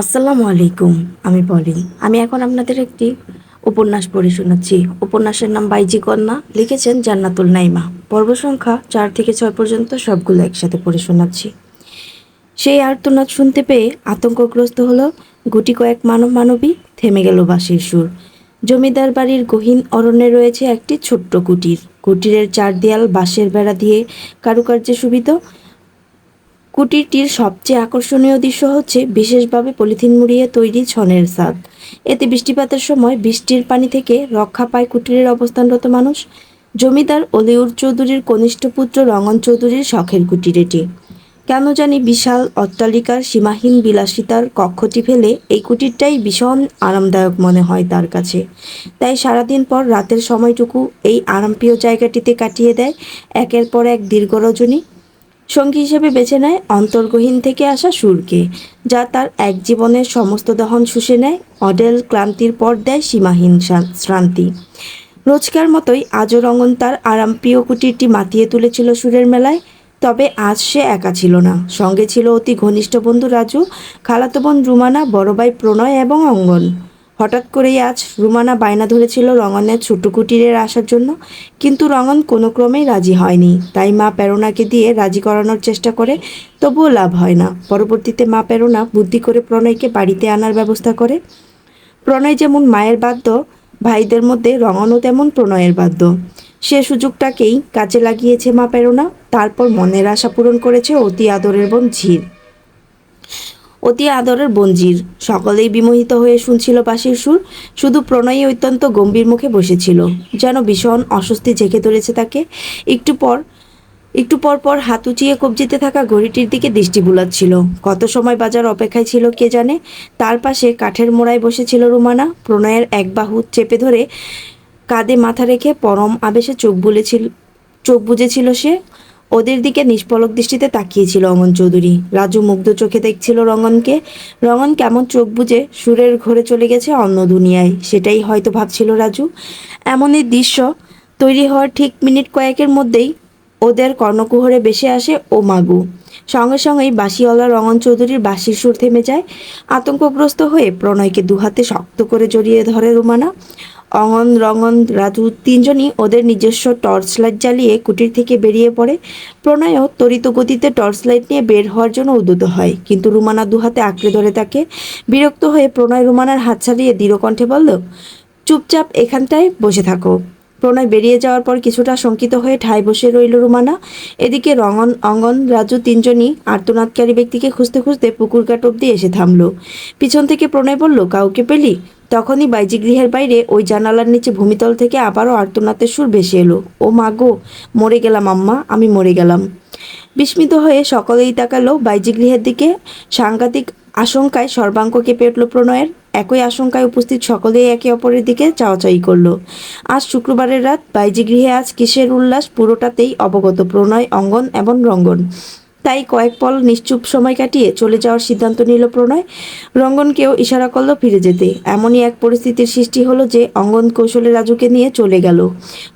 আসসালামু আলাইকুম, আমি পলি আমি এখন আপনাদের একটি উপন্যাস পড়ে শোনাচ্ছি। উপন্যাসের নাম বাইজি কন্যা। লিখেছেন জান্নাতুল নাইমা। পর্ব সংখ্যা চার থেকে ছয় পর্যন্ত সবগুলো একসাথে পড়ে শোনাচ্ছি। সেই আর্তনাদ শুনতে পেয়ে আতঙ্কগ্রস্ত হলো গুটি কয়েক মানব মানবী থেমে গেল বাঁশির সুর। জমিদার বাড়ির গহীন অরণ্যে রয়েছে একটি ছোট্ট কুটির। কুটিরের চার দেয়াল বাঁশের বেড়া দিয়ে কারুকার্যে সুবিধ কুটিরটির সবচেয়ে আকর্ষণীয় দৃশ্য হচ্ছে বিশেষভাবে পলিথিন মুড়িয়ে তৈরি ছনের ছাদ। এতে বৃষ্টিপাতের সময় বৃষ্টির পানি থেকে রক্ষা পায় কুটিরের অবস্থানরত মানুষ। জমিদার অলিউর চৌধুরীর কনিষ্ঠ পুত্র রঙন চৌধুরীর শখের কুটির এটি। কেন জানি বিশাল অট্টালিকার সীমাহীন বিলাসিতার কক্ষটি ফেলে এই কুটিরটাই ভীষণ আরামদায়ক মনে হয় তার কাছে। তাই সারাদিন পর রাতের সময়টুকু এই আরামপ্রিয় জায়গাটিতে কাটিয়ে দেয়। একের পর এক দীর্ঘ রজনী। সঙ্গী হিসেবে বেছে নেয় অন্তর্গহীন থেকে আসা সুরকে, যা তার এক জীবনের সমস্ত দহন শুষে নেয়, অডেল ক্লান্তির পর দেয় সীমাহীন শ্রান্তি। রোজকার মতোই আজও রঙন তার আরামপ্রিয় কুটিরটি মাতিয়ে তুলেছিল সুরের মেলায়, তবে আজ সে একা ছিল না। সঙ্গে ছিল অতি ঘনিষ্ঠ বন্ধু রাজু, খালাতো বোন রুমানা, বড় ভাই প্রণয় এবং অঙ্গন। হঠাৎ করেই আজ রুমানা বায়না ধরেছিল রঙনের ছোট কুটিরের আসার জন্য, কিন্তু রঙন কোনো ক্রমেই রাজি হয়নি। তাই মা প্রেরণাকে দিয়ে রাজি করানোর চেষ্টা করে, তবুও লাভ হয় না। পরবর্তীতে মা প্রেরণা বুদ্ধি করে প্রণয়কে বাড়িতে আনার ব্যবস্থা করে। প্রণয় যেমন মায়ের বাদ্য ভাইদের মধ্যে রঙনও তেমন প্রণয়ের বাদ্য সে সুযোগটাকেই কাজে লাগিয়েছে মা প্রেরণা। তারপর মনের আশা পূরণ করেছে অতি আদরের বোন ঝির। অতি আদরের বঞ্জির। সকলেই বিমোহিত হয়ে শুনছিল বাঁশির সুর, শুধু প্রণয়ী অত্যন্ত গম্ভীর মুখে বসেছিল। যেন ভীষণ অস্বস্তি জেগে ধরেছে তাকে। একটু পর একটু পর পর হাত উঁচিয়ে কবজিতে থাকা ঘড়িটির দিকে দৃষ্টি বুলাচ্ছিল। কত সময় বাজার অপেক্ষায় ছিল কে জানে? তার পাশে কাঠের মোড়ায় বসেছিল রুমানা। প্রণয়ের এক বাহু চেপে ধরে কাঁধে মাথা রেখে পরম আবেশে চোখ বুলেছিল, চোখ বুজেছিল সে। ওদের দিকে নিষ্পলক দৃষ্টিতে তাকিয়েছিল অমন চৌধুরী। রাজু মুগ্ধ চোখে দেখছিল রঙনকে রঙন কেমন চোখ বুজে সুরের ঘরে চলে গেছে অন্য দুনিয়ায়। সেটাই হয়তো ভাবছিল রাজু। এমনই দৃশ্য তৈরি হওয়ার ঠিক মিনিট কয়েকের মধ্যেই ওদের কর্ণকুহরে বেসে আসে ও মাগু। সঙ্গে সঙ্গেই বাঁশিওয়ালা রঙন চৌধুরীর বাঁশির সুর থেমে যায়। আতঙ্কগ্রস্ত হয়ে প্রণয়কে দুহাতে শক্ত করে জড়িয়ে ধরে রুমানা। অঙ্গন রঙন রাধু তিনজনই ওদের নিজস্ব টর্চ লাইট জ্বালিয়ে কুটির থেকে বেরিয়ে পড়ে। প্রণয়ও তরিত গতিতে টর্চ লাইট নিয়ে বের হওয়ার জন্য উদ্যত হয়। কিন্তু রুমানা দুহাতে আঁকড়ে ধরে তাকে। বিরক্ত হয়ে প্রণয় রুমানার হাত ছাড়িয়ে দৃঢ়কণ্ঠে বলল, চুপচাপ এখানটায় বসে থাকো। প্রণয় বেরিয়ে যাওয়ার পর কিছুটা শঙ্কিত হয়ে ঠায় বসে রইল রুমানা। এদিকে রঙন, অঙ্গন, রাজু তিনজনই আর্তনাদকারী ব্যক্তিকে খুঁজতে খুঁজতে পুকুর কাট অব্দি এসে থামল। পিছন থেকে প্রণয় বলল, কাউকে পেলি? তখনই বাইজি গৃহের বাইরে ওই জানালার নিচে ভূমিতল থেকে আবারও আর্তনাতের সুর ভেসে এলো। ও মাগো মরে গেলাম আম্মা, আমি মরে গেলাম। বিস্মিত হয়ে সকলেই তাকালো বাইজি গৃহের দিকে। সাংঘাতিক আশঙ্কায় সর্বাঙ্গ কেঁপে উঠল প্রণয়ের। একই আশঙ্কায় উপস্থিত সকলেই একে অপরের দিকে চাওয়াচাই করল। আজ শুক্রবারের রাত বাইজি গৃহে আজ কিসের উল্লাস পুরোটাতেই অবগত প্রণয়, অঙ্গন এবং রঙ্গন। তাই কয়েক পল নিশ্চুপ সময় কাটিয়ে চলে যাওয়ার সিদ্ধান্ত নিল প্রণয়। রঙ্গনকেও ইশারা করল ফিরে যেতে। এমনই এক পরিস্থিতির সৃষ্টি হলো যে অঙ্গন কৌশলে রাজুকে নিয়ে চলে গেল।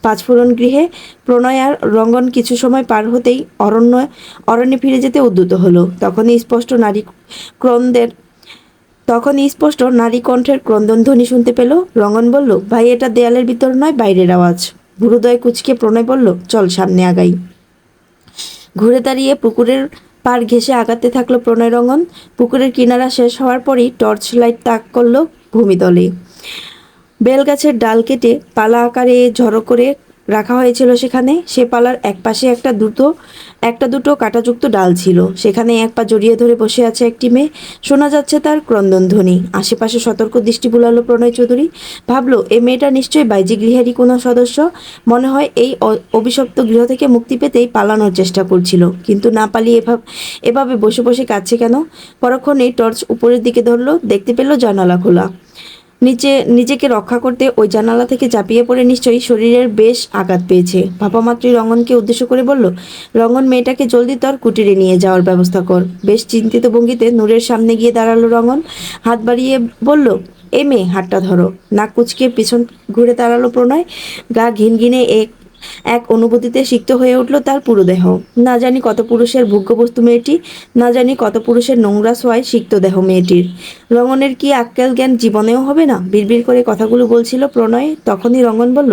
পাঁচফোড়ন গৃহে প্রণয় আর রঙ্গন কিছু সময় পার হতেই অরণ্য, অরণ্যে ফিরে যেতে উদ্যত হলো। তখনই স্পষ্ট নারী ক্রন্দের, তখনই স্পষ্ট নারী কণ্ঠের ক্রন্দন ধ্বনি শুনতে পেল। রঙ্গন বলল, ভাই, এটা দেয়ালের ভিতর নয়, বাইরের আওয়াজ। ভুরুদয় কুচকে প্রণয় বলল, চল সামনে আগাই। ঘুরে দাঁড়িয়ে পুকুরের পার ঘেসে আগাতে থাকল প্রণয়রঙ্গন। পুকুরের কিনারা শেষ হওয়ার পরই টর্চ লাইট তাক করল ভূমিদলে। বেলগাছের ডাল কেটে পালা আকারে ঝড়ো করে রাখা হয়েছিল সেখানে। সে পালার এক পাশে একটা দুটো একটা দুটো কাঁটাযুক্ত ডাল ছিল। সেখানে এক পা জড়িয়ে ধরে বসে আছে একটি মেয়ে। শোনা যাচ্ছে তার ক্রন্দনধ্বনি আশেপাশে সতর্ক দৃষ্টি বুলালো প্রণয় চৌধুরী। ভাবলো এই মেয়েটা নিশ্চয়ই বাইজি গৃহেরই কোনো সদস্য। মনে হয় এই অভিশপ্ত গৃহ থেকে মুক্তি পেতেই পালানোর চেষ্টা করছিল। কিন্তু না পালিয়ে এভাবে এভাবে বসে বসে কাঁদছে কেন? পরক্ষণেই টর্চ উপরের দিকে ধরলো। দেখতে পেল জানালা খোলা। নিচে, নিজেকে রক্ষা করতে ওই জানালা থেকে ঝাঁপিয়ে পড়ে নিশ্চয়ই শরীরের বেশ আঘাত পেয়েছে। বাবা মাতৃ রঙনকে উদ্দেশ্য করে বলল, রঙ্গন, মেয়েটাকে জলদি তোর কুটিরে নিয়ে যাওয়ার ব্যবস্থা কর। বেশ চিন্তিত ভঙ্গিতে নূরের সামনে গিয়ে দাঁড়াল রঙ্গন। হাত বাড়িয়ে বলল, এ মেয়ে, হাতটা ধরো। নাক কুচকে পিছন ঘুরে দাঁড়াল প্রণয়। গা ঘিনঘিনে এক এক অনুভূতিতে সিক্ত হয়ে উঠল তার পুরো দেহ। না জানি কত পুরুষের ভোগ্যবস্তু মেয়েটি, না জানি কত পুরুষের নোংরা সোয়ায় সিক্ত দেহ মেয়েটির। রঙনের কি আক্কেল জ্ঞান জীবনেও হবে না? বিড়বিড় করে কথাগুলো বলছিল প্রণয়, তখনই রঙন বলল,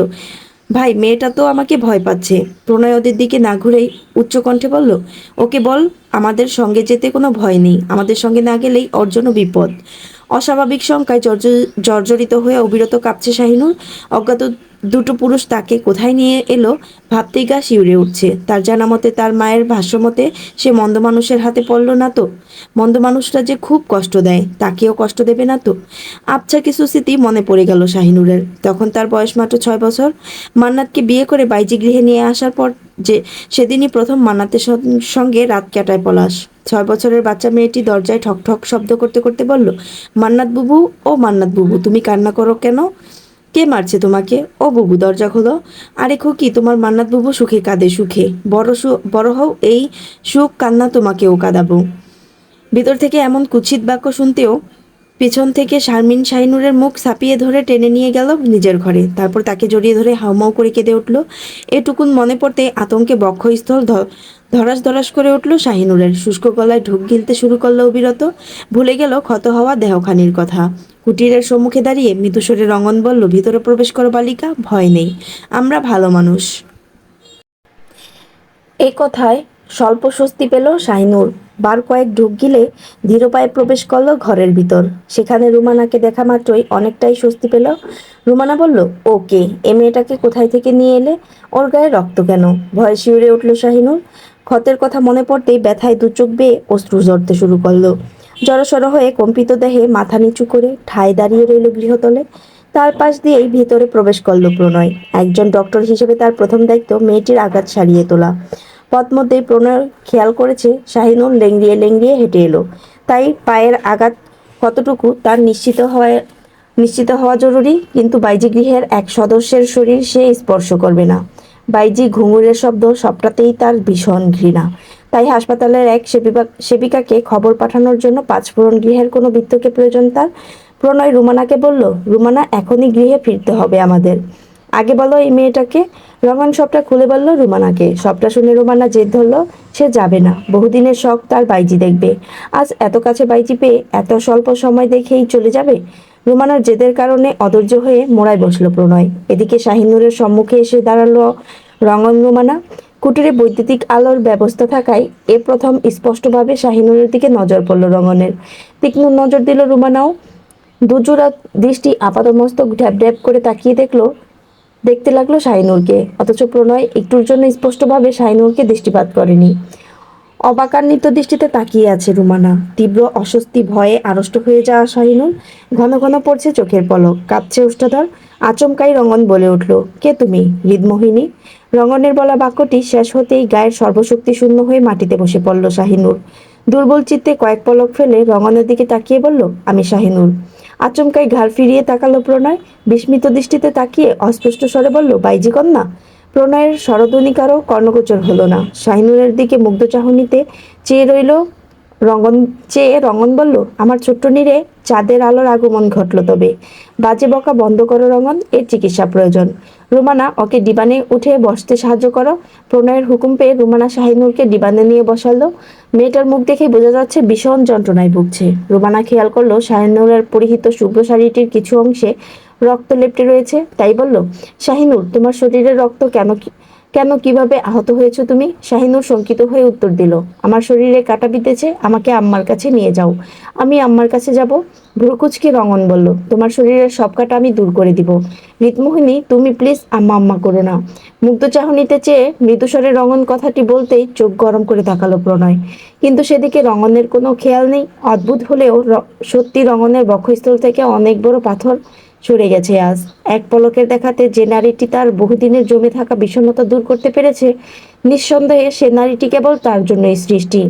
ভাই, মেয়েটা তো আমাকে ভয় পাচ্ছে। প্রণয় ওদের দিকে না ঘুরেই উচ্চকণ্ঠে বলল, ওকে বল, আমাদের সঙ্গে যেতে কোনো ভয় নেই। আমাদের সঙ্গে না গেলেই ওর জন্য বিপদ। অস্বাভাবিক শঙ্কায় জর্জ- জর্জরিত হয়ে অবিরত কাঁপছে শাহিনুর অজ্ঞাত দুটো পুরুষ তাকে কোথায় নিয়ে এলো ভাবতেই গা শিউরে উঠছে। তার জানা মতে তার মায়ের ভাষ্যমতে সে মন্দ মানুষের হাতে পড়ল না তো। মন্দ মানুষরা যে খুব কষ্ট দেয়, তাকেও কষ্ট দেবে না তো। আবছা কিছু স্মৃতি মনে পড়ে গেল শাহিনুরের তখন তার বয়স মাত্র ছয় বছর। মান্নাতকে বিয়ে করে বাইজি গৃহে নিয়ে আসার পর যে সেদিনই প্রথম মান্নাতের সঙ্গে রাত কাটায় পলাশ। ছয় বছরের বাচ্চা মেয়েটি দরজায় ঠক ঠক শব্দ করতে করতে বলল, মান্নাত বুবু, ও মান্নাত বুবু, তুমি কান্না করো কেন? কে মারছে তোমাকে? ও বুবু, দরজা খোলো। আরে খুকি, তোমার মান্নাত বুবু সুখে কাঁদে, সুখে। বড় সু, বড় হও, এই সুখ কান্না তোমাকেও কাঁদাবো। ভিতর থেকে এমন কুচ্ছিত বাক্য শুনতেও পেছন থেকে শারমিন শাহিনুরের মুখ ছাপিয়ে ধরে টেনে নিয়ে গেল নিজের ঘরে। তারপর তাকে জড়িয়ে ধরে হাউমাউ করে কেঁদে উঠল। এটুকুন মনে পড়তে আতঙ্কে বক্ষস্থল ধরাস ধরাস করে উঠল শাহিনুরের। শুষ্ক গলায় ঢুক গিলতে শুরু করল অবিরত। ভুলে গেল ক্ষত হওয়া দেহখানির কথা। কুটিরের সম্মুখে দাঁড়িয়ে মৃদুস্বরে রঙন বলল, ভিতরে প্রবেশ করো বালিকা, ভয় নেই। আমরা ভালো মানুষ। এই কথায় স্বল্প স্বস্তি পেল শাহিনুর। বার কয়েক ঢুক গিলে ধীর পায়ে প্রবেশ করল ঘরের ভিতর। সেখানে রুমানাকে দেখা মাত্রই অনেকটাই স্বস্তি পেল। রুমানা বলল, ওকে, এ মেয়েটাকে কোথায় থেকে নিয়ে এলে? ওর গায়ে রক্ত কেন? ভয় শিউরে উঠল শাহিনুর ক্ষতের কথা মনে পড়তেই ব্যথায় দু চোখ বেয়ে অশ্রু ঝরতে শুরু করল। জড়সড় হয়ে কম্পিত দেহে মাথা নিচু করে ঠায় দাঁড়িয়ে রইল গৃহতলে। তার পাশ দিয়েই ভেতরে প্রবেশ করল প্রণয়। একজন ডক্টর হিসেবে তার প্রথম দায়িত্ব মেয়েটির আঘাত সারিয়ে তোলা। পথ মধ্যেই প্রণয় খেয়াল করেছে শাহিনুর লেংড়িয়ে লেংড়িয়ে হেঁটে এলো। তাই পায়ের আঘাত কতটুকু তার নিশ্চিত হওয়া নিশ্চিত হওয়া জরুরি, কিন্তু বাইজি গৃহের এক সদস্যের শরীর সে স্পর্শ করবে না। বাইজি ঘুঙুরের শব্দ সবটাতেই তার ভীষণ ঘৃণা। তাই হাসপাতালের এক সেবিকা সেবিকাকে খবর পাঠানোর জন্য পাঁচফোড়ন গৃহের কোনো বৃত্তকে প্রয়োজন তার? প্রণয় রুমানাকে বলল, রুমানা, এখনই গৃহে ফিরতে হবে আমাদের। আগে বলো এই মেয়েটাকে। রমান সবটা খুলে বলল রুমানাকে সবটা শুনে রুমানা জেদ ধরলো, সে যাবে না। বহুদিনের শখ তার বাইজি দেখবে। আজ এত কাছে বাইজি পেয়ে এত স্বল্প সময় দেখেই চলে যাবে? রুমানার জেদের কারণে অধৈর্য হয়ে মোড়ায় বসল প্রণয়। এদিকে শাহিনুরের সম্মুখে এসে দাঁড়াল রঙন রুমানা। কুটিরে বৈদ্যুতিক আলোর ব্যবস্থা থাকায় এ প্রথম স্পষ্টভাবে শাহিনুরের দিকে নজর পড়ল রঙনের। তীক্ষ্ণ নজর দিল রুমানাও। দুজোড়া দৃষ্টি আপাতমস্তক ড্যাব ড্যাব করে তাকিয়ে দেখল দেখতে লাগল শাহিনুরকে। অথচ প্রণয় একটুর জন্য স্পষ্টভাবে শাহিনুরকে দৃষ্টিপাত করেনি। অবাকান্বিত দৃষ্টিতে তাকিয়ে আছে রুমানা। তীব্র অস্বস্তি ভয়ে আড়ষ্ট হয়ে যাওয়া শাহিনুর ঘন ঘন পড়ছে চোখের পলক। কাঁপছে উষ্ঠাধর আচমকাই রঙন বলে উঠল, কে তুমি, হৃদমোহিনী? রঙনের বলা বাক্যটি শেষ হতেই গায়ের সর্বশক্তি শূন্য হয়ে মাটিতে বসে পড়ল শাহিনুর। দুর্বল চিত্তে কয়েক পলক ফেলে রঙনের দিকে তাকিয়ে বলল, আমি শাহিনুর। আচমকাই ঘাড় ফিরিয়ে তাকালো প্রণয়। বিস্মিত দৃষ্টিতে তাকিয়ে অস্পষ্ট স্বরে বলল, বাইজি কন্যা, প্রণয়ের স্বরধ্বনিকারও কর্ণগোচর হলো না। শাহিনুরের দিকে মুগ্ধ চাহনিতে চেয়ে রইল রঙন চেয়ে রঙন বলল, আমার ছোট্ট নীরে চাঁদের আলোর আগমন ঘটল তবে। বাজে বকা বন্ধ করো রঙন এর চিকিৎসা প্রয়োজন। রুমানা, ওকে ডিবানে উঠে বসতে সাহায্য করো। প্রণয়ের হুকুম পেয়ে রুমানা শাহিনুরকে ডিবানে নিয়ে বসালো। মেয়েটার মুখ দেখে বোঝা যাচ্ছে ভীষণ যন্ত্রণায় ভুগছে। রুমানা খেয়াল করল শাহিনুরের পরিহিত শুভ্র শাড়িটির কিছু অংশে রক্ত লেপটে রয়েছে। তাই বলল শাহিনুর তোমার শরীরের রক্ত কেন কি- কেন কীভাবে আহত হয়েছো তুমি? শাহিনুর শঙ্কিত হয়ে উত্তর দিল, আমার শরীরে কাটা বিঁধেছে, আমাকে আম্মার কাছে নিয়ে যাও। আমি আম্মার কাছে যাব? ভ্রুকুচকে রঙন বলল, তোমার শরীরের সব কাটা আমি দূর করে দিব। রিতমোহিনী, তুমি প্লিজ আম্মা আম্মা করো না। মুগ্ধ চাহনিতে চেয়ে মৃদুস্বরে রঙন কথাটি বলতেই চোখ গরম করে তাকালো প্রণয়। কিন্তু সেদিকে রঙনের কোনো খেয়াল নেই। অদ্ভুত হলেও সত্যি রঙনের বক্ষস্থল থেকে অনেক বড় পাথর সরে গেছে আজ। এক পলকের দেখাতে যে নারীটি তার বহুদিনের জমে থাকা বিষণ্ণতা দূর করতে পেরেছে, নিঃসন্দেহে সে নারীটি কেবল তার জন্যই সৃষ্টি।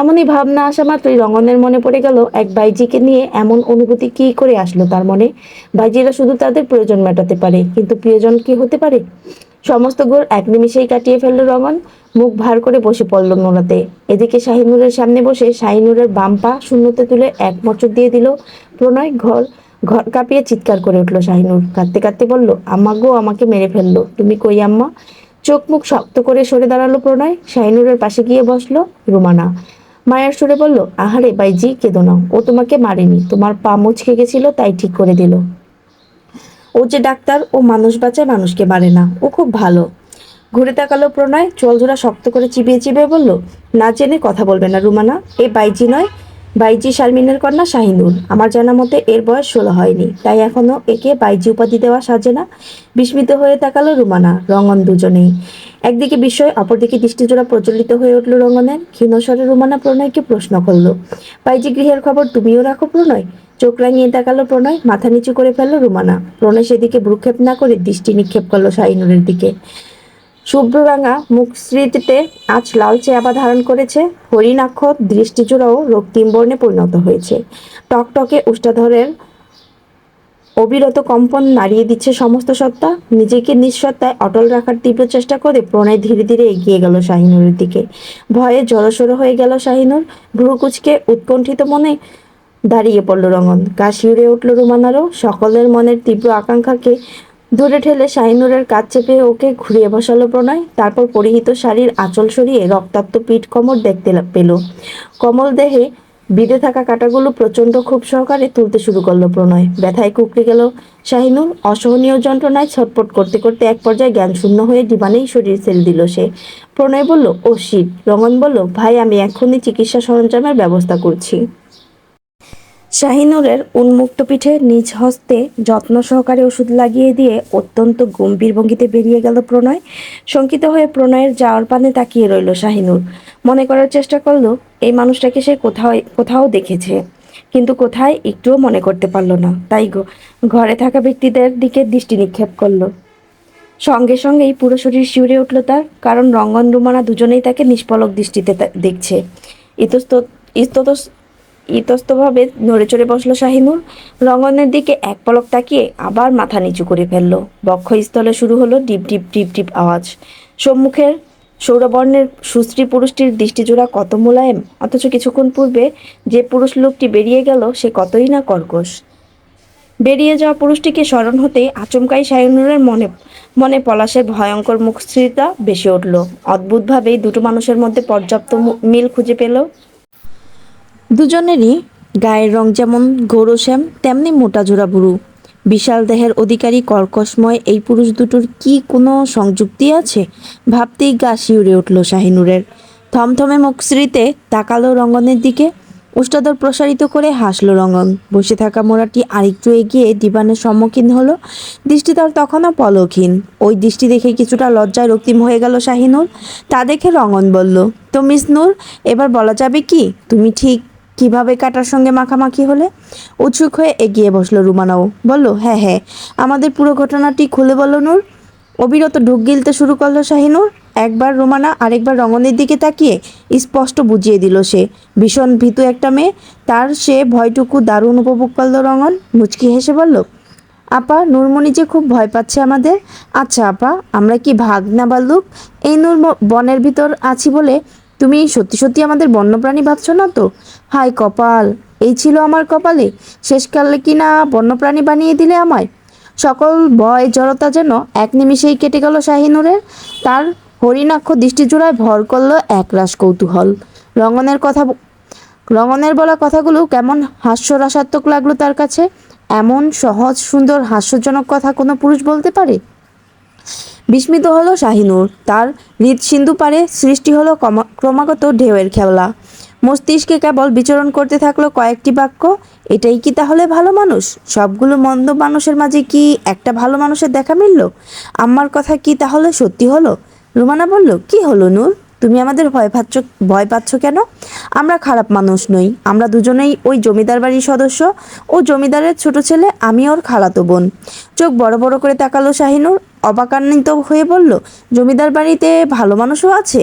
এমনই ভাবনা আসা মাত্রই রঙনের মনে পড়ে গেল এক বাইজিকে নিয়ে এমন অনুভূতি কি করে আসলো তার মনে? বাইজিরা শুধু তাদের প্রয়োজন মেটাতে পারে, কিন্তু প্রিয়জন কি হতে পারে? সমস্ত গোর এক নিমিষেই কাটিয়ে ফেলল রঙন মুখ ভার করে বসে পড়ল নোড়াতে এদিকে শাহিনুরের সামনে বসে শাহিনুরের বাম পা শূন্যতে তুলে এক মোচড় দিয়ে দিল, প্রণয় ঘর ঘর কাঁপিয়ে চিৎকার করে উঠল শাহিনুর। কাঁদতে কাঁদতে বলল আম্মা গো আমাকে মেরে ফেলল। তুমি কই আম্মা? চোখ মুখ শক্ত করে সরে দাঁড়াল প্রণয়। শাহিনুরের পাশে গিয়ে বসল রুমানা। মায়ের সুরে বলল, আহারে বাইজি, কেঁদো না। ও তোমাকে মারেনি। তোমার পা মুচকে গেছিল, তাই ঠিক করে দিল। ও যে ডাক্তার, ও মানুষ বাঁচায় মানুষকে মারে না। ও খুব ভালো। ঘুরে তাকালো প্রণয়। চোলঝোড়া শক্ত করে চিবিয়ে চিবিয়ে বলল, না জেনে কথা বলবে না রুমানা। এ বাইজি নয়। বাইজি শারমিনের কন্যা শাহিনুর। আমার জানা মতে এর বয়স ষোলো হয়নি। তাই এখনও একে বাইজি উপাধি দেওয়া সাজে না। বিস্মিত হয়ে তাকালো রুমানা রঙন দুজনেই। একদিকে বিস্ময়, অপরদিকে দৃষ্টিজোড়া প্রচলিত হয়ে উঠল রঙনের ক্ষীণস্বরে রুমানা প্রণয়কে প্রশ্ন করল, বাইজি গৃহের খবর তুমিও রাখো প্রণয়? চোখ রাঙিয়ে তাকালো প্রণয়, মাথা নিচু করে ফেলল রুমানা। প্রণয় সেদিকে ভ্রুক্ষেপ না করে দৃষ্টি নিক্ষেপ করল শাহিনুরের দিকে। শুভ্ররাঙা মুখশ্রীতে আজ লালচে আবার ধারণ করেছে। হরিণাক্ষ দৃষ্টিজোড়াও রক্তিম বর্ণে পরিণত হয়েছে। টকটকে উষ্টাধরের অবিরত কম্পন নাড়িয়ে দিচ্ছে সমস্ত সত্তা। নিজেকে নিঃসত্তায় অটল রাখার তীব্র চেষ্টা করে প্রণয় ধীরে ধীরে এগিয়ে গেল শাহিনুরের দিকে। ভয়ে জড়সড় হয়ে গেল শাহিনুর। ভ্রুকুচকে উৎকণ্ঠিত মনে দাঁড়িয়ে পড়ল রঙন গা শিউরে উঠল রুমানারও। সকলের মনের তীব্র আকাঙ্ক্ষাকে ধরে ঠেলে শাহিনুরের কাজ চেপে ওকে ঘুরিয়ে বসালো প্রণয়। তারপর পরিহিত শাড়ির আঁচল সরিয়ে রক্তাক্ত পিঠ কমর দেখতে পেল। কমল দেহে বিঁধে থাকা কাটাগুলো প্রচণ্ড খুব সহকারে তুলতে শুরু করল প্রণয়। ব্যথায় কুকড়ে গেল শাহিনুর। অসহনীয় যন্ত্রণায় ছটপট করতে করতে এক পর্যায়ে জ্ঞান শূন্য হয়ে ডিবানেই শরীর সেল দিল সে। প্রণয় বলল, ও শিব। রঙন বলল, ভাই, আমি এক্ষুনি চিকিৎসা সরঞ্জামের ব্যবস্থা করছি। শাহিনুরের উন্মুক্ত পিঠে নিজ হস্তে যত্ন সহকারে ওষুধ লাগিয়ে দিয়ে অত্যন্ত গম্ভীর ভঙ্গিতে বেরিয়ে গেল প্রণয়। শঙ্কিত হয়ে প্রণয়ের যাওয়ার পানে তাকিয়ে রইল শাহিনুর। মনে করার চেষ্টা করল, এই মানুষটাকে সে কোথাও কোথাও দেখেছে। কিন্তু কোথায় একটুও মনে করতে পারল না। তাই ঘরে থাকা ব্যক্তিদের দিকে দৃষ্টি নিক্ষেপ করল। সঙ্গে সঙ্গেই পুরো শরীর শিউরে উঠল তার, কারণ রঙ্গন রুমানা দুজনেই তাকে নিষ্পলক দৃষ্টিতে দেখছে। ইতস্ত ইস্তত ইতস্তভাবে নড়ে চড়ে বসল শাহিনুর। রঙ্গনের দিকে এক পলক তাকিয়ে আবার মাথা নিচু করে ফেলল। বক্ষস্থলে শুরু হলো ডিপ ডিপ ডিপ ডিপ আওয়াজ। সম্মুখের সৌরবর্ণের সুশ্রী পুরুষটির দৃষ্টিজোড়া কত মোলায়েম, অথচ কিছুক্ষণ পূর্বে যে পুরুষ লোকটি বেরিয়ে গেল, সে কতই না কর্কশ। বেরিয়ে যাওয়া পুরুষটিকে স্মরণ হতেই আচমকাই শাহিনুরের মনে মনে পলাশের ভয়ঙ্কর মুখশ্রীতা বেশি উঠল। অদ্ভুতভাবেই দুটো মানুষের মধ্যে পর্যাপ্ত মিল খুঁজে পেল। দুজনেরই গায়ের রং যেমন গৌরশ্যাম তেমনি মোটা জোড়া বুড়ো বিশাল দেহের অধিকারী কর্কশময় এই পুরুষ দুটোর কি কোনো সংযুক্তি আছে? ভাবতেই গা শিউরে উঠল শাহিনুরের। থমথমে মুখশ্রীতে তাকালো রঙ্গনের দিকে। উষ্টাদর প্রসারিত করে হাসলো রঙ্গন। বসে থাকা মোড়াটি আরেকটু এগিয়ে দিবানের সম্মুখীন হলো। দৃষ্টি তার তখনও পলকহীন। ওই দৃষ্টি দেখে কিছুটা লজ্জায় রক্তিম হয়ে গেল শাহিনুর। তা দেখে রঙ্গন বলল, তো মিস নূর, এবার বলা যাবে কি? তুমি ঠিক কীভাবে কাটার সঙ্গে মাখামাখি হলে? উৎসুক হয়ে এগিয়ে বসল রুমানাও। বলল হ্যাঁ হ্যাঁ আমাদের পুরো ঘটনাটি খুলে বলল নূর। অবিরত ঢুক গিলতে শুরু করল শাহিনুর একবার রোমানা আরেকবার রঙনের দিকে তাকিয়ে স্পষ্ট বুঝিয়ে দিল সে। ভীষণ ভীতু একটা মেয়ে, তার সে ভয়টুকু দারুণ উপভোগ করল রঙন মুচকি হেসে বলল, আপা, নুরমণি যে খুব ভয় পাচ্ছে আমাদের। আচ্ছা আপা, আমরা কি ভাগ না বাল্লুক এই নূর বনের ভিতর আছি বলে তুমি সত্যি সত্যি আমাদের বন্যপ্রাণী ভাবছ না তো? হায় কপাল, এই ছিল আমার কপালে। শেষকালে কি না বন্যপ্রাণী বানিয়ে দিলে আমায়? সকল ভয় জড়তা যেন এক নিমিষেই কেটে গেল শাহিনুরের। তার হরিণাক্ষ দৃষ্টিজোড়ায় ভর করল একরাশ কৌতূহল। রঙনের কথা রঙনের বলা কথাগুলো কেমন হাস্যরসাত্মক লাগল তার কাছে? এমন সহজ, সুন্দর, হাস্যজনক কথা কোনো পুরুষ বলতে পারে? বিস্মিত হলো শাহিনুর। তার হৃদসিন্ধু পারে সৃষ্টি হলো ক্রমা- ক্রমাগত ঢেউয়ের খেলা। মস্তিষ্কে কেবল বিচরণ করতে থাকল কয়েকটি বাক্য, এটাই কি তাহলে ভালো মানুষ? সবগুলো মন্দ মানুষের মাঝে কি একটা ভালো মানুষের দেখা মিলল? আমার কথা কি তাহলে সত্যি হলো? রুমানা বলল, কি হলো নূর? তুমি আমাদের ভয় পাচ্ছ ভয় পাচ্ছ কেন? আমরা খারাপ মানুষ নই। আমরা দুজনেই ওই জমিদার বাড়ির সদস্য। ও জমিদারের ছোট ছেলে, আমি ওর খালাতো বোন। চোখ বড় বড় করে তাকালো শাহিনুর। অবাকান্বিত হয়ে বলল, জমিদার বাড়িতে ভালো মানুষও আছে?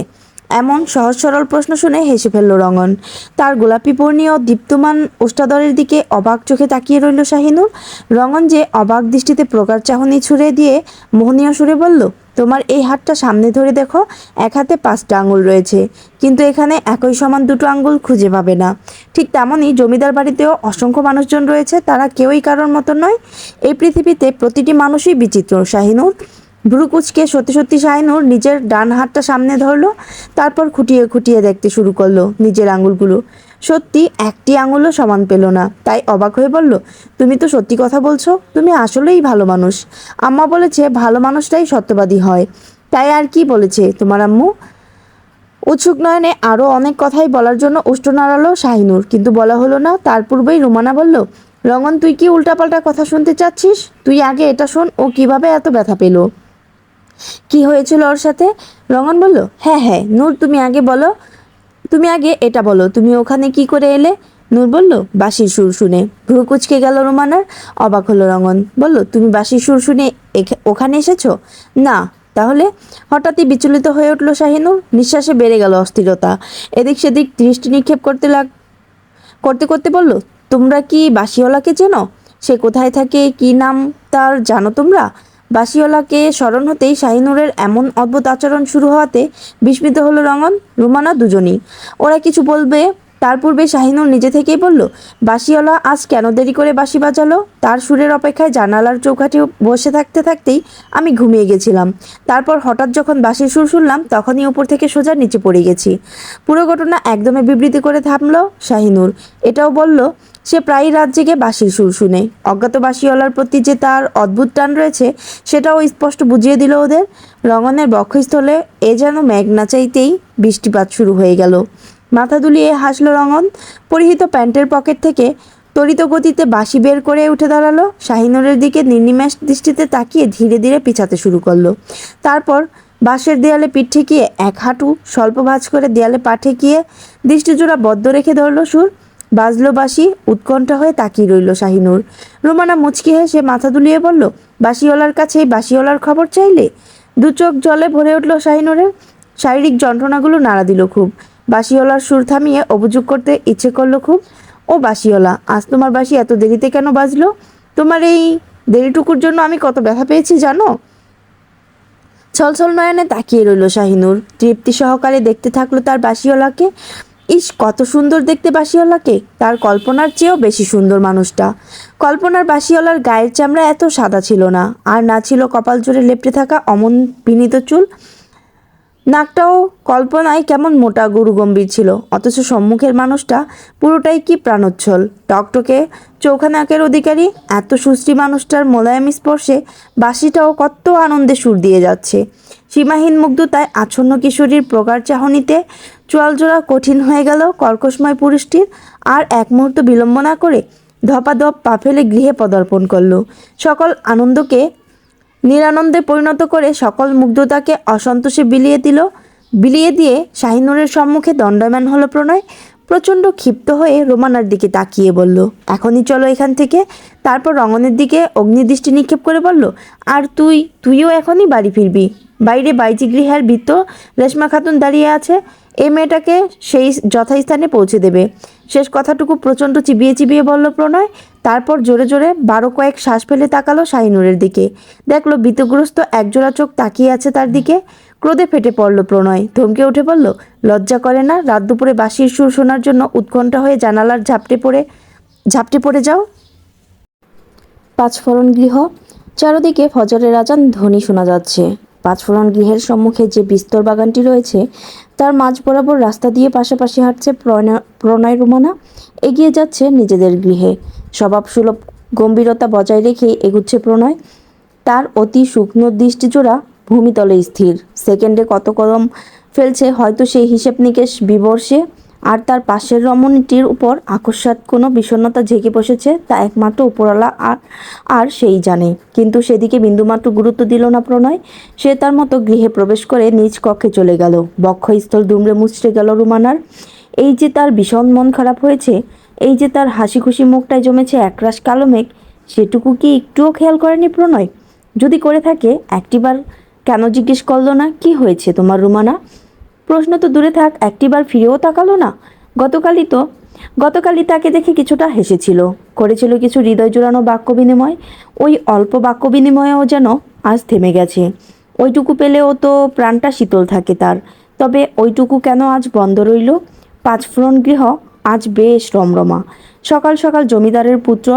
এমন সহজ সরল প্রশ্ন শুনে হেসে ফেলল রঙন তার গোলাপি পর্ণীয় দীপ্তমান ওষ্ঠাদরের দিকে অবাক চোখে তাকিয়ে রইল শাহিনুর। রঙন যে অবাক দৃষ্টিতে প্রকার চাহনি ছুড়ে দিয়ে মোহনীয় সুরে বলল তোমার এই হাতটা সামনে ধরে দেখো, এক হাতে পাঁচটা আঙুল রয়েছে। কিন্তু এখানে একই সমান দুটো আঙুল খুঁজে পাবে না। ঠিক তেমনই জমিদার বাড়িতেও অসংখ্য মানুষজন রয়েছে, তারা কেউই কারোর মতো নয়। এই পৃথিবীতে প্রতিটি মানুষই বিচিত্র। শাহিনুর ভ্রুকুচকে সত্যি সত্যি শাহিনুর নিজের ডান হাতটা সামনে ধরলো, তারপর খুঁটিয়ে খুঁটিয়ে দেখতে শুরু করল নিজের আঙুলগুলো। সত্যি একটি আঙুলও সমান পেল না। তাই অবাক হয়ে বলল, তুমি তো সত্যি কথা বলছো? তুমি আসলেই ভালো মানুষ। আম্মা বলেছে, ভালো মানুষটাই সত্যবাদী হয়। তাই আর কি বলেছে তোমার আম্মু? উৎসুক নয়নে আরও অনেক কথাই বলার জন্য উষ্ট নাড়ালো শাহিনুর, কিন্তু বলা হলো না। তার পূর্বেই রুমানা বলল রঙন তুই কি উল্টাপাল্টা কথা শুনতে চাচ্ছিস? তুই আগে এটা শোন, ও কীভাবে এত ব্যথা পেল? কি হয়েছিল ওর সাথে? রঙন বলল হ্যাঁ হ্যাঁ নূর, তুমি আগে বলো। তুমি আগে এটা বলো, তুমি ওখানে কি করে এলে? নূর বলল, বাঁশির সুর শুনে। ভ্রু কুচকে গেল রোমানার, অবাক হলো রঙন বলল, তুমি বাঁশির সুর শুনে ওখানে এসেছ? না। তাহলে? হঠাৎই বিচলিত হয়ে উঠল শাহিনুর। নিঃশ্বাসে বেড়ে গেল অস্থিরতা। এদিক সেদিক দৃষ্টি নিক্ষেপ করতে লাগ করতে করতে বলল, তোমরা কি বাসিওয়ালাকে চেনো? সে কোথায় থাকে, কি নাম তার জানো তোমরা? বাসিওয়ালাকে স্মরণ হতেই শাহিনুরের এমন অদ্ভুত আচরণ শুরু হওয়াতে বিস্মিত হলো রঙন, রুমানা দুজনই। ওরা কিছু বলবে তার পূর্বে শাহিনুর নিজে থেকেই বলল বাসিওয়ালা আজ কেন দেরি করে বাঁশি বাজালো? তার সুরের অপেক্ষায় জানালার চৌকাঠে বসে থাকতে থাকতেই আমি ঘুমিয়ে গেছিলাম। তারপর হঠাৎ যখন বাঁশির সুর শুনলাম, তখনই উপর থেকে সোজা নিচে পড়ে গেছি। পুরো ঘটনা একদমই বিবৃতি করে থামলো শাহিনুর। এটাও বলল, সে প্রায়ই রাত জেগে বাঁশির সুর শুনে। অজ্ঞাত বাঁশিওয়ালার প্রতি যে তার অদ্ভুত টান রয়েছে, সেটাও স্পষ্ট বুঝিয়ে দিল ওদের। রঙনের বক্ষস্থলে এ যেন মেঘ না চাইতেই বৃষ্টিপাত শুরু হয়ে গেল। মাথা দুলিয়ে হাসলো রঙন। পরিহিত প্যান্টের পকেট থেকে তড়িত গতিতে বাঁশি বের করে উঠে দাঁড়াল। শাহিনুরের দিকে নির্নিমেষ দৃষ্টিতে তাকিয়ে ধীরে ধীরে পিছাতে শুরু করল। তারপর বাঁশের দেয়ালে পিঠ ঠেকিয়ে এক হাঁটু স্বল্প ভাঁজ করে দেয়ালে পা ঠেকিয়ে দৃষ্টিজোড়া বদ্ধ রেখে ধরলো সুর। বাজলো বাঁশি, উৎকণ্ঠা হয়ে তাকিয়ে রইল শাহিনুর। রোমানা মুচকি হেসে মাথা দুলিয়ে বলল, বাঁশিওয়ালার কাছে এই বাঁশিওয়ালার খবর চাইলে? দু চোখ জলে ভরে উঠল শাহিনুরের। শারীরিক যন্ত্রণাগুলো নাড়া দিল খুব। বাঁশিওয়ালার সুর থামিয়ে অভিযোগ করতে ইচ্ছে করল খুব। ও বাঁশিওয়ালা, আজ তোমার বাসি এত দেরিতে কেন বাজলো? তোমার এই দেরিটুকুর জন্য আমি কত ব্যথা পেয়েছি, জানো? ছলছল নয়নে তাকিয়ে রইল শাহিনুর। তৃপ্তি সহকারে দেখতে থাকল তার বাসিওয়ালাকে ইস, কত সুন্দর দেখতে বাসিওয়ালাকে তার কল্পনার চেয়েও বেশি সুন্দর মানুষটা। কল্পনার বাসিওয়ালার গায়ের চামড়া এত সাদা ছিল না, আর না ছিল কপাল জোরে লেপটে থাকা অমন বিনীত চুল। নাকটাও কল্পনায় কেমন মোটা গুরু গম্ভীর ছিল, অথচ সম্মুখের মানুষটা পুরোটাই কি প্রাণোচ্ছল। টকটকে চৌখা নাকের অধিকারী, এত সুশ্রী মানুষটার মোলায়েম স্পর্শে বাসিটাও কত আনন্দে সুর দিয়ে যাচ্ছে। সীমাহীন মুগ্ধতায় আচ্ছন্ন কিশোরীর প্রকার চাহনিতে চোয়ালজোড়া কঠিন হয়ে গেল কর্কশময় পুরুষটির, আর এক মুহূর্ত বিলম্ব না করে ধপাধপ পা ফেলে গৃহে পদার্পণ করল। সকল আনন্দকে নিরানন্দে পরিণত করে সকল মুগ্ধতাকে অসন্তোষে বিলিয়ে দিল। বিলিয়ে দিয়ে শাহিনুরের সম্মুখে দণ্ডায়মান হলো প্রণয়। প্রচণ্ড ক্ষিপ্ত হয়ে রোমানার দিকে তাকিয়ে বলল, এখনই চলো এখান থেকে। তারপর রঙনের দিকে অগ্নিদৃষ্টি নিক্ষেপ করে বলল, আর তুই, তুইও এখনই বাড়ি ফিরবি। বাইরে বাইজি গৃহের বৃত্ত রেশমা খাতুন দাঁড়িয়ে আছে। এই মেয়েটাকে সেই যথাস্থানে পৌঁছে দেবে। শেষ কথাটুকু প্রচণ্ড চিবিয়ে চিবিয়ে বলল প্রণয় তারপর জোরে জোরে বারো কয়েক শ্বাস ফেলে তাকালো শাহিনুরের দিকে। দেখল বিতগ্রস্ত একজোড়া চোখ তাকিয়ে আছে তার দিকে। ক্রোধে ফেটে পড়ল প্রণয়। ধমকে উঠে বলল, লজ্জা করে না, রাত দুপুরে বাঁশির সুর শোনার জন্য উৎকণ্ঠা হয়ে জানালার ঝাপটে পড়ে ঝাপটে পড়ে যাও। পাঁচফোড়ন গৃহ। চারদিকে ফজরের আজান ধ্বনি শোনা যাচ্ছে। পাঁচফোড়ন গৃহের সম্মুখে যে বিস্তর বাগানটি রয়েছে, তার মাঝ বরাবর রাস্তা দিয়ে পাশাপাশি হাঁটছে প্রণয় প্রণয় রুমানা। এগিয়ে যাচ্ছে নিজেদের গৃহে। স্বভাবসুলভ গম্ভীরতা বজায় রেখেই এগুচ্ছে প্রণয়। তার অতি শুকনো দৃষ্টিজোড়া ভূমিতলে স্থির। সেকেন্ডে কত কদম ফেলছে হয়তো সেই হিসেব নিকেশ বিবর্ষে, আর তার পাশের রমণীটির উপর আকস্মাৎ কোনো বিষণ্ণতা ঝেঁকে বসেছে তা একমাত্র উপরওয়ালা আর আর সেই জানে। কিন্তু সেদিকে বিন্দুমাত্র গুরুত্ব দিল না প্রণয়। সে তার মতো গৃহে প্রবেশ করে নিজ কক্ষে চলে গেল। বক্ষস্থল দুমড়ে মুচড়ে গেল রুমানার। এই যে তার ভীষণ মন খারাপ হয়েছে এই যে তার হাসি খুশি মুখটায় জমেছে একরাশ কালো মেঘ, সেটুকু কি একটুও খেয়াল করেনি প্রণয়? যদি করে থাকে, একটিবার কেন জিজ্ঞেস করল না? কি হয়েছে তোমার রুমানা? প্রশ্ন তো দূরে থাক, একটিবার ফিরেও তাকালো না। গতকালই তো, গতকালই তাকে দেখে কিছুটা হেসেছিল। করেছিল কিছু হৃদয় জোড়ানো বাক্য বিনিময়। ওই অল্প বাক্য বিনিময়েও যেন আজ থেমে গেছে। ওইটুকু পেলেও তো প্রাণটা শীতল থাকে তার। তবে ওইটুকু কেন আজ বন্ধ রইল? পাঁচফোড়ন গৃহ আজ বেশ রমরমা। সকাল সকাল জমিদারের পুত্র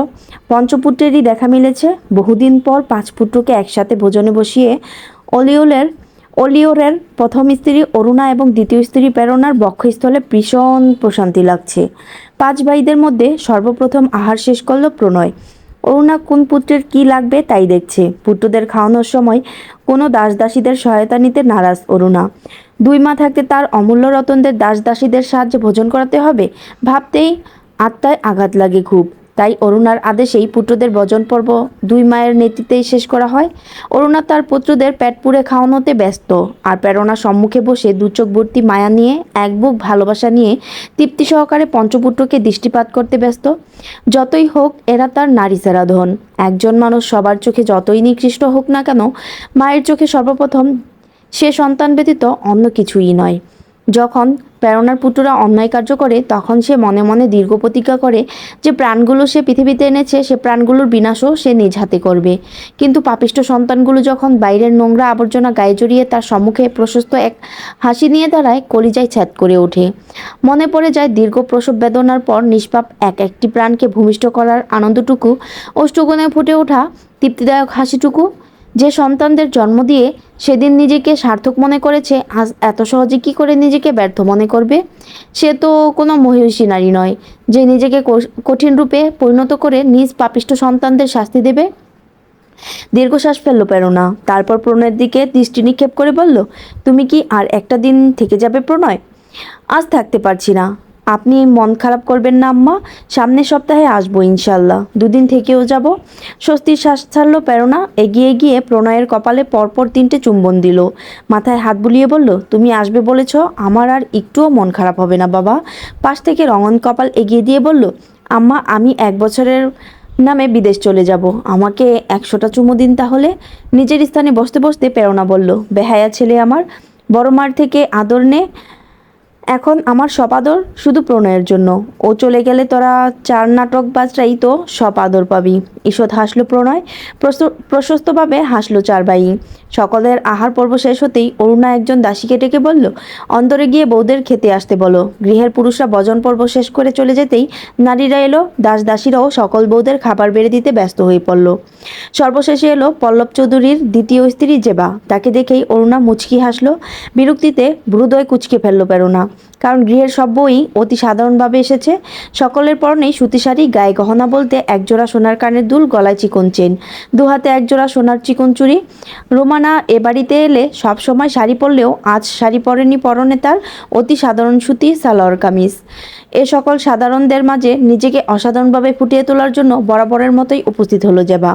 পঞ্চপুত্রেরই দেখা মিলেছে। বহুদিন পর পাঁচ পুত্রকে একসাথে ভোজনে বসিয়ে অলিওলের, অলিওরের প্রথম স্ত্রী অরুণা এবং দ্বিতীয় স্ত্রী প্রেরণার বক্ষস্থলে ভীষণ প্রশান্তি লাগছে। পাঁচ ভাইদের মধ্যে সর্বপ্রথম আহার শেষ করল প্রণয়। অরুণা কোন পুত্রের কি লাগবে তাই দেখছে। পুত্রদের খাওয়ানোর সময় কোনো দাসদাসীদের সহায়তা নিতে নারাজ অরুণা। দুই মা থাকতে তার অমূল্য রতনদের দাসদাসীদের সাহায্যে ভোজন করাতে হবে? ভাবতেই আত্মায় আঘাত লাগে খুব। তাই অরুণার আদেশেই পুত্রদের বজন পর্ব দুই মায়ের নেতৃত্বেই শেষ করা হয়। অরুণা তার পুত্রদের পেট পুড়ে খাওয়ানোতে ব্যস্ত আর প্রেরণা সম্মুখে বসে দুচোখ ভর্তি মায়া নিয়ে, এক বুক ভালোবাসা নিয়ে তৃপ্তি সহকারে পঞ্চপুত্রকে দৃষ্টিপাত করতে ব্যস্ত। যতই হোক, এরা তার নারী সারাধন একজন মানুষ সবার চোখে যতই নিকৃষ্ট হোক না কেন, মায়ের চোখে সর্বপ্রথম সে সন্তান ব্যতীত অন্য কিছুই নয়। যখন প্রেরণার পুত্ররা অন্যায় কার্য করে, তখন সে মনে মনে দীর্ঘ প্রতিজ্ঞা করে যে প্রাণগুলো সে পৃথিবীতে এনেছে, সে প্রাণগুলোর বিনাশও সে নিজ হাতে করবে। কিন্তু পাপিষ্ট সন্তানগুলো যখন বাইরের নোংরা আবর্জনা গায়ে জড়িয়ে তার সম্মুখে প্রশস্ত এক হাসি নিয়ে দাঁড়ায়, কলিজায় ছ্যাদ করে ওঠে। মনে পড়ে যায়, দীর্ঘ প্রসব বেদনার পর নিষ্পাপ এক একটি প্রাণকে ভূমিষ্ঠ করার আনন্দটুকু, অষ্টগুণে ফুটে ওঠা তৃপ্তিদায়ক হাসিটুকু যে সন্তানদের জন্ম দিয়ে সেদিন নিজেকে সার্থক মনে করেছে, আজ এত সহজে কি করে নিজেকে ব্যর্থ মনে করবে? সে তো কোনো মহিষী নারী নয়, যে নিজেকে কঠিন রূপে পরিণত করে নিজ পাপিষ্ট সন্তানদের শাস্তি দেবে। দীর্ঘশ্বাস ফেলল প্রেরণা, তারপর প্রণয়ের দিকে দৃষ্টি নিক্ষেপ করে বলল, তুমি কি আর একটা দিন থেকে যাবে প্রণয়? আজ থাকতে পারছি না। আপনি মন খারাপ করবেন না, আম্মা। সামনের সপ্তাহে আসব, ইনশাল্লাহ। দুদিন থেকেও যাব। স্বস্তির শ্বাস ছাড়ল প্রেরণা এগিয়ে গিয়ে প্রণয়ের কপালে পরপর তিনটে চুম্বন দিল। মাথায় হাত বুলিয়ে বলল, তুমি আসবে বলেছ, আমার আর একটুও মন খারাপ হবে না, বাবা। পাশ থেকে রঙন কপাল এগিয়ে দিয়ে বলল, আম্মা, আমি এক বছরের নামে বিদেশ চলে যাব। আমাকে একশোটা চুমু দিন তাহলে। নিজের স্থানে বসতে বসতে প্রেরণা বলল, বেহায়া ছেলে আমার, বড় মার থেকে আদর নে। এখন আমার সব আদর শুধু প্রণয়ের জন্য। ও চলে গেলে তোরা চার নাটক বাজরাই তো সব আদর পাবি। ঈষৎ হাসলো প্রণয়। প্রশস্তভাবে হাসলো চার ভাই। সকলের আহার পর্ব শেষ হতেই অরুণা একজন দাসীকে ডেকে বলল, অন্তরে গিয়ে বৌদের খেতে আসতে বলো। গৃহের পুরুষরা ভজন পর্ব শেষ করে চলে যেতেই নারীরা এলো। দাস দাসীরাও সকল বৌদের খাবার বেড়ে দিতে ব্যস্ত হয়ে পড়ল। সর্বশেষে এলো পল্লব চৌধুরীর দ্বিতীয় স্ত্রী জেবা। তাকে দেখেই অরুণা মুচকি হাসলো। বিরক্তিতে ভ্রুদয় কুচকে ফেলল প্রেরণা। কারণ গৃহের সব বই অতি সাধারণভাবে এসেছে। সকলের পরনেই সুতি শাড়ি, গায়ে গহনা বলতে একজোড়া সোনার কানের দুল, গলায় চিকন চেন। দু হাতে একজোড়া সোনার চিকন চুরি রোমানা, এ বাড়িতে এলে সব সময় শাড়ি পরলেও আজ শাড়ি পরেনি পরনে তার অতি সাধারণ সুতি, সালোয়ার কামিজ। এ সকল সাধারণদের মাঝে নিজেকে অসাধারণভাবে ফুটিয়ে তোলার জন্য বরাবরের মতোই উপস্থিত হলো জেবা।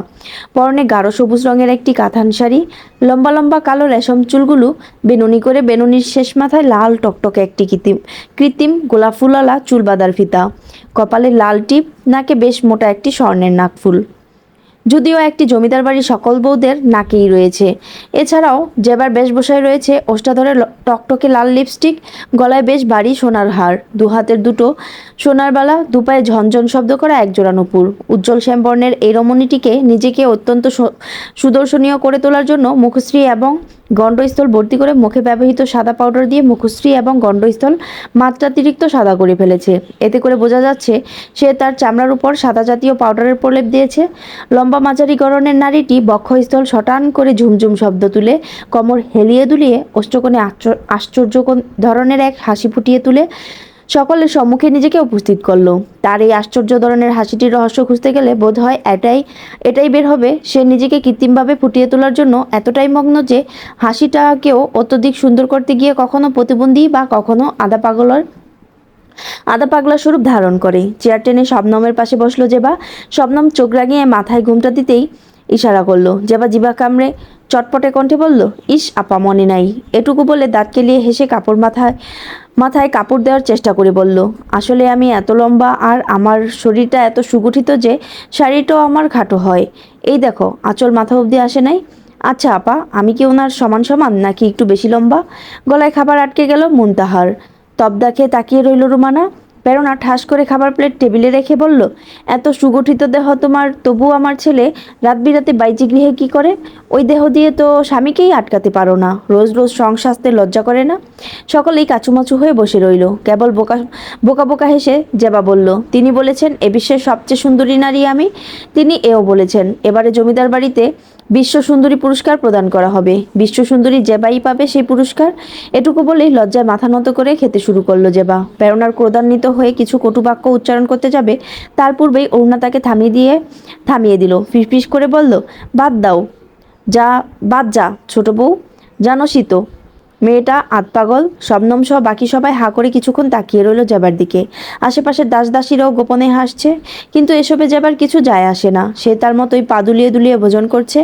পরনে গাঢ় সবুজ রঙের একটি কাঁথান শাড়ি, লম্বা লম্বা কালো রেশম চুলগুলো বেনুনি করে বেনুনির শেষ মাথায় লাল টকটকে একটি কৃত্রিম কৃত্রিম গোলাপ ফুলওয়ালা চুল ফিতা। কপালে লাল টিপ, নাকে বেশ মোটা একটি স্বর্ণের নাকফুল যদিও একটি জমিদার বাড়ির সকল বউদের নাকেই রয়েছে। এছাড়াও জেবার বেশভূষায় রয়েছে ওষ্ঠাধরে টকটকে লাল লিপস্টিক, গলায় বেশ বাড়ি সোনার হার। দু হাতের দুটো সোনার বালা দুপায়ে ঝনঝন শব্দ করা একজোড়া নূপুর। উজ্জ্বল শ্যামবর্ণের এই রমণীটিকে নিজেকে অত্যন্ত সুদর্শনীয় করে তোলার জন্য মুখশ্রী এবং গণ্ডস্থল ভর্তি করে মুখে ব্যবহৃত সাদা পাউডার দিয়ে মুখশ্রী এবং গণ্ডস্থল মাত্রাতিরিক্ত সাদা করে ফেলেছে। এতে করে বোঝা যাচ্ছে, সে তার চামড়ার উপর সাদা জাতীয় পাউডারের প্রলেপ দিয়েছে। লম্বা মাঝারি গরনের নারীটি বক্ষস্থল শটান করে ঝুমঝুম শব্দ তুলে, কোমর হেলিয়ে দুলিয়ে অষ্টকোণে আশ্চর্য ধরনের এক হাসি ফুটিয়ে তুলে। সকলের সম্মুখে নিজেকে উপস্থিত করল। তার এই আশ্চর্য ধরনের হাসিটির রহস্য খুঁজতে গেলে বোধ হয় এটাই এটাই বের হবে। সে নিজেকে কৃত্রিমভাবে ফুটিয়ে তোলার জন্য এতটাই মগ্ন যে হাসিটাকেও অত্যধিক সুন্দর করতে গিয়ে কখনো প্রতিবন্ধী বা কখনো আদা পাগলার আদা পাগলা স্বরূপ ধারণ করে। চেয়ার টেনে শবনমের পাশে বসল জেবা শবনম চোখ রাগিয়ে মাথায় ঘুমটা দিতেই ইশারা করল। জেবা জিবা কামড়ে চটপটে কণ্ঠে বলল, ইস, আপা, মনে নাই। এটুকু বলে দাঁত কেলিয়ে হেসে কাপড় মাথায় মাথায় কাপড় দেওয়ার চেষ্টা করে বলল, আসলে আমি এত লম্বা আর আমার শরীরটা এত সুগঠিত যে শাড়িটাও আমার খাটো হয়। এই দেখো, আঁচল মাথা অবধি আসে নাই। আচ্ছা আপা, আমি কি ওনার সমান সমান নাকি একটু বেশি লম্বা? গলায় খাবার আটকে গেল মুনতাহার। তবদা তাকিয়ে রইল রুমানা। প্রেরণা ঠাস করে খাবার প্লেট টেবিলে রেখে বলল, এত সুগঠিত দেহ তোমার তবু আমার ছেলে রাত বিরাতে বাইজি গৃহে কী করে? ওই দেহ দিয়ে তো স্বামীকেই আটকাতে পারো না, রোজ রোজ সংসাস্তে লজ্জা করে না? সকলেই কাচুমাচু হয়ে বসে রইল। কেবল বোকা বোকা বোকা হেসে জেবা বলল, তিনি বলেছেন, এ বিশ্বের সবচেয়ে সুন্দরী নারী আমি। তিনি এও বলেছেন, এবারে জমিদার বাড়িতে বিশ্ব সুন্দরী পুরস্কার প্রদান করা হবে। বিশ্ব সুন্দরী জেবাই পাবে সেই পুরস্কার। এটুকু বলেই লজ্জায় মাথা নত করে খেতে শুরু করল জেবা। প্রেরণার ক্রোধান্বিত হয়ে কিছু কটুবাক্য উচ্চারণ করতে যাবে, তার পূর্বেই অরুণা তাকে থামিয়ে দিয়ে থামিয়ে দিল। ফিসফিস করে বলল, বাদ দাও। যা, বাদ যা, ছোট বউ। জানো তো মেয়েটা আতপাগল শবনম সহ বাকি সবাই হা করে কিছুক্ষণ তাকিয়ে রইল জেবার দিকে। আশেপাশের দাস দাসীরাও গোপনে হাসছে, কিন্তু এসবে যাবার কিছু যায় আসে না। সে তার মতোই পা দুলিয়ে দুলিয়ে ভোজন করছে।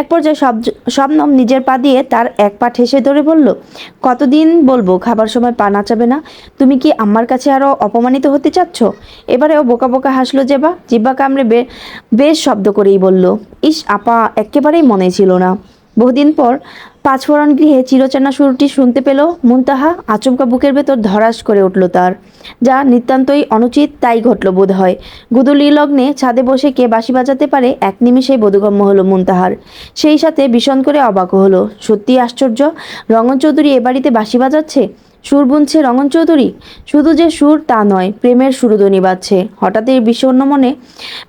এক পর্যায়ে সব শবনম নিজের পা দিয়ে তার এক পা ঠেসে ধরে বলল, কতদিন বলব, খাবার সময় পা নাচাবে না? তুমি কি আমার কাছে আরও অপমানিত হতে চাচ্ছ? এবারেও বোকা বোকা হাসলো জেবা। জিব্বা কামড়ে বে বেশ শব্দ করেই বলল, ইস, আপা, একেবারেই মনে ছিল না। বহুদিন পর পাঁচফোড়ন গৃহে চিরচেনা সুরটি শুনতে পেল মুনতাহা, আচমকা বুকের ভেতর ধরাস করে উঠল তার। যা নিতান্তই অনুচিত, তাই ঘটল বোধ হয় গুদুলি লগ্নে ছাদে বসে কে বাসি বাজাতে পারে, এক নিমিষেই বোধগম্য হলো মুনতাহার। সেই সাথে ভীষণ করে অবাক হলো। সত্যি আশ্চর্য রঙন চৌধুরী এ বাড়িতে বাসি বাজাচ্ছে? সুর বুনছে রঙন চৌধুরী। শুধু যে সুর, তা নয়, প্রেমের সুরধ্বনি বাজছে। হঠাৎই বিষণ্ণ মনে,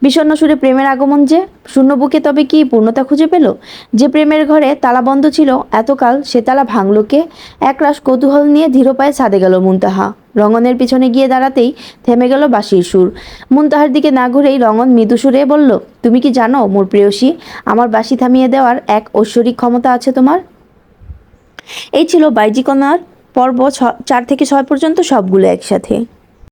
বিষণ্ণ সুরে প্রেমের আগমন যে, শূন্য বুকে তবে কি পূর্ণতা খুঁজে পেল? যে প্রেমের ঘরে তালা বন্ধ ছিল, এতকাল সে তালা ভাঙল কে? একরাশ কৌতূহল নিয়ে ধীর পায়ে ছাদে গেল মুনতাহা। রঙনের পিছনে গিয়ে দাঁড়াতেই থেমে গেল বাঁশির সুর। মুনতাহার দিকে না ঘুরেই রঙন মৃদু সুরে বলল, তুমি কি জানো, মোর প্রেয়সী, আমার বাঁশি থামিয়ে দেওয়ার এক ঐশ্বরিক ক্ষমতা আছে তোমার? এই ছিল বাইজি কন্যার পর্ব ছ চার থেকে ছয় পর্যন্ত সবগুলো একসাথে।